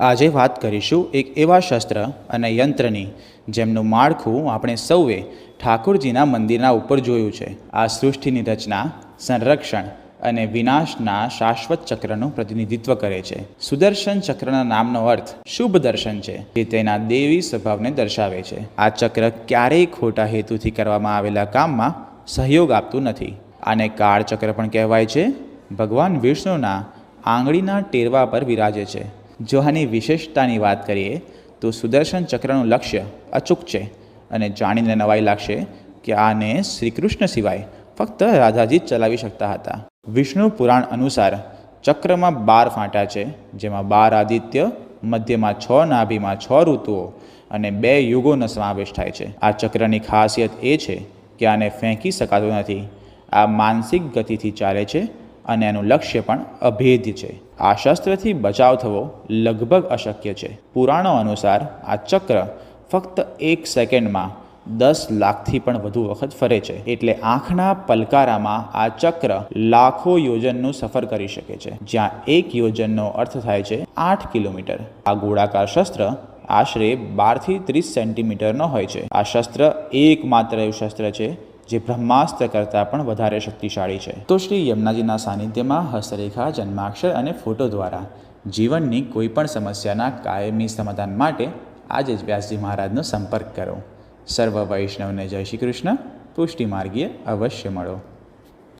આજે વાત કરીશું એક એવા શસ્ત્ર અને યંત્રની જેમનું માળખું આપણે સૌએ ઠાકોરજીના મંદિરના ઉપર જોયું છે. આ સૃષ્ટિની રચના, સંરક્ષણ અને વિનાશના શાશ્વત ચક્રનું પ્રતિનિધિત્વ કરે છે. સુદર્શન ચક્રના નામનો અર્થ શુભ દર્શન છે, જે તેના દેવી સ્વભાવને દર્શાવે છે. આ ચક્ર ક્યારેય ખોટા હેતુથી કરવામાં આવેલા કામમાં સહયોગ આપતું નથી. આને કાળ ચક્ર પણ કહેવાય છે. ભગવાન વિષ્ણુના આંગળીના ટેરવા પર વિરાજે છે. જો આની વિશેષતાની વાત કરીએ, તો સુદર્શન ચક્રનું લક્ષ્ય અચૂક છે અને જાણીને નવાઈ લાગશે કે આને શ્રી કૃષ્ણ સિવાય ફક્ત રાધાજી જ ચલાવી શકતા હતા. વિષ્ણુ પુરાણ અનુસાર ચક્રમાં બાર ફાંટા છે, જેમાં બાર આદિત્ય, મધ્યમાં છ નાભીમાં છ ઋતુઓ અને બે યુગોનો સમાવેશ થાય છે. આ ચક્રની ખાસિયત એ છે કે આને ફેંકી શકાતું નથી. આ માનસિક ગતિથી ચાલે છે અને એનું લક્ષ્ય પણ અભેદ્ય છે. આ શસ્ત્રથી બચાવ થવો લગભગ અશક્ય છે. પુરાણો અનુસાર આ ચક્ર ફક્ત એક સેકન્ડમાં દસ લાખથી પણ વધુ વખત ફરે છે. એટલે આંખના પલકારામાં આ ચક્ર લાખો યોજનનું સફર કરી શકે છે. જ્યાં એક યોજનનો અર્થ થાય છે આઠ કિલોમીટર. આ ગોળાકાર શસ્ત્ર આશરે બારથી ત્રીસ સેન્ટીમીટરનો હોય છે. આ શસ્ત્ર એકમાત્ર એવું શસ્ત્ર છે જે બ્રહ્માસ્ત્ર કરતાં પણ વધારે શક્તિશાળી છે. તો શ્રી યમુનાજીના સાનિધ્યમાં હસ્તરેખા, જન્માક્ષર અને ફોટો દ્વારા જીવનની કોઈપણ સમસ્યાના કાયમી સમાધાન માટે આજે જ વ્યાસજી મહારાજનો સંપર્ક કરો. સર્વ વૈષ્ણવને જય શ્રી કૃષ્ણ. પુષ્ટિ માર્ગીય અવશ્ય મળો.